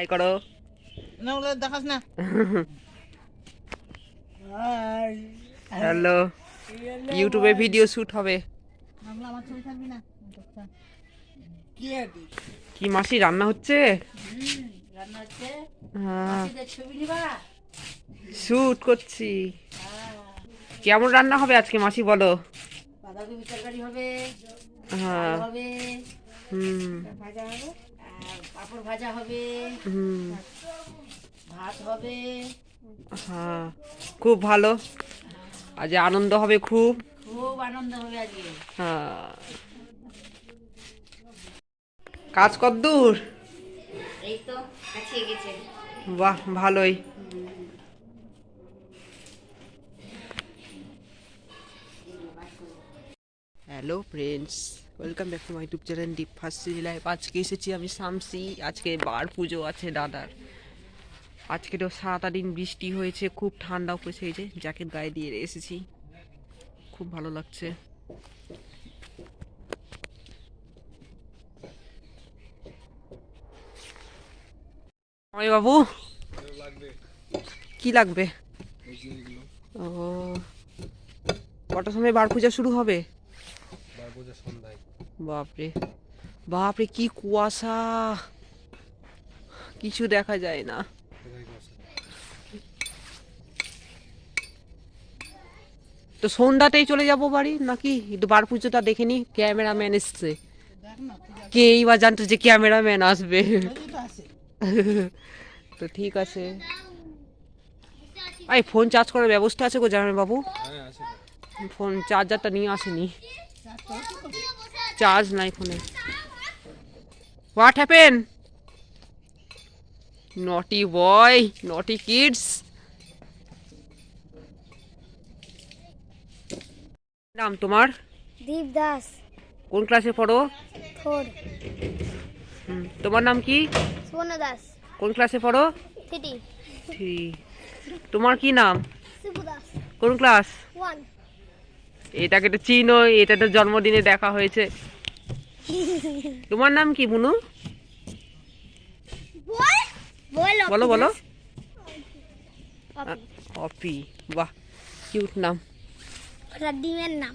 High করো। না ওগুলো দেখাস না। হ্যালো ইউটিউবে ভিডিও শুট হবে। ওগুলো আমার ছবি থাকবি না? কি মাসি রান্না হচ্ছে? রান্না হচ্ছে। হ্যাঁ। ছবি নিবা? শুট করছি। কেমন রান্না হবে আজকে মাসি বলো? বাঁধাকপি তরকারি হবে হ্যাঁ। হবে। হুম। ভাজা হবে। পাঁপড় ভাজা হবে হুম। ভাত হবে। হ্যাঁ খুব ভালো। আজ আনন্দ হবে খুব। খুব আনন্দ হবে আজকে। হ্যাঁ। কাজ কদ্দূর এই তো কাছে গেছে। বাহ ভালোই। Hello friends welcome back to my YouTube channel Deep First Life আজকে এসেছি আমি শামসি আজকে বার পুজো আছে দাদার। আজকে তো সাত আট দিন বৃষ্টি হয়েছে খুব ঠান্ডাও পড়েছে এই যে জ্যাকেট গায়ে দিয়ে এসেছি। খুব ভালো লাগছে। বাবু কি লাগবে? ও কটার সময় বার পূজা শুরু হবে? বাপরে বাপরে কি কুয়াশা। কিছু দেখা যায় না। তো সন্ধ্যাতেই চলে যাব বাড়ি নাকি? একটু বার পুজোটা দেখে নি ক্যামেরাম্যান এসছে। কেই বা জানতো যে ক্যামেরাম্যান আসবে? তো ঠিক আছে। ফোন চার্জ করার ব্যবস্থা আছে গো জামাই বাবু ফোন চার্জারটা নিয়ে আসেনি। চার্জ নাই ফোনে। হোয়াট হ্যাপেন নটি বয় নটি কিডস নাম তোমার? দীপ দাস। কোন ক্লাসে পড়ো? ফোর তোমার নাম কি? সুবর্ণ দাস। কোন ক্লাসে পড়ো? থ্রি তোমার কি নাম? দাস। কোন ক্লাস ওয়ান এটাকে তো চিনো এটা তো জন্মদিনে দেখা হয়েছে। তোমার নাম কি বুনু বলো বলো অপি বাহ কিউট নাম। ডিমের নাম।